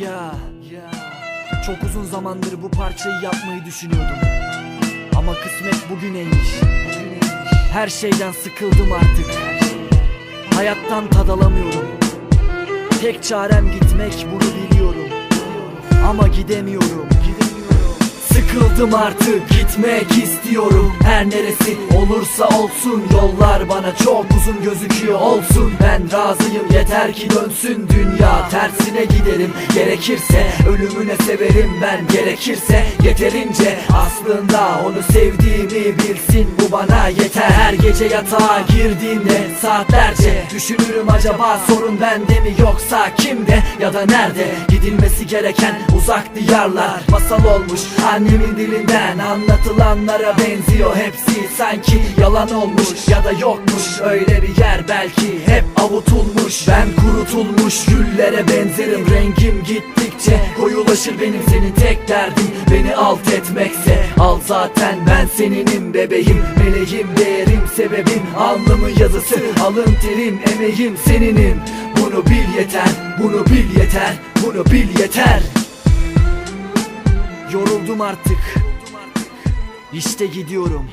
Ya, ya. Çok uzun zamandır bu parçayı yapmayı düşünüyordum. Ama kısmet bugüneymiş. Her şeyden sıkıldım artık. Hayattan tad alamıyorum. Tek çarem gitmek bunu biliyorum. Ama gidemiyorum. Sıkıldım artık gitmek istiyorum Her neresi olursa olsun Yollar bana çok uzun gözüküyor olsun. Ben razıyım yeter ki dönsün. Dünya Tersine giderim. Gerekirse Ölümüne severim ben gerekirse Yeterince. Aslında onu sevdiğimi bilsin Bu bana yeter. Her gece yatağa girdiğimde saatlerce Düşünürüm acaba sorun bende mi yoksa kimde Ya da nerede? Gidilmesi gereken uzak diyarlar Masal olmuş annemin dilinden. Anlatılanlara benziyor hepsi sanki yalan olmuş Ya da yokmuş öyle bir yer belki hep avutulmuş. Ben kurutulmuş güllere benzerim Rengim gittikçe koyulaşır benim senin tek derdin. Beni alt etmekse al zaten ben seninim bebeğim. Meleğim değerim sebebim alnımın yazısı Alın terim emeğim seninim. Bunu bil yeter bunu bil yeter bunu bil yeter. Yoruldum artık. İşte gidiyorum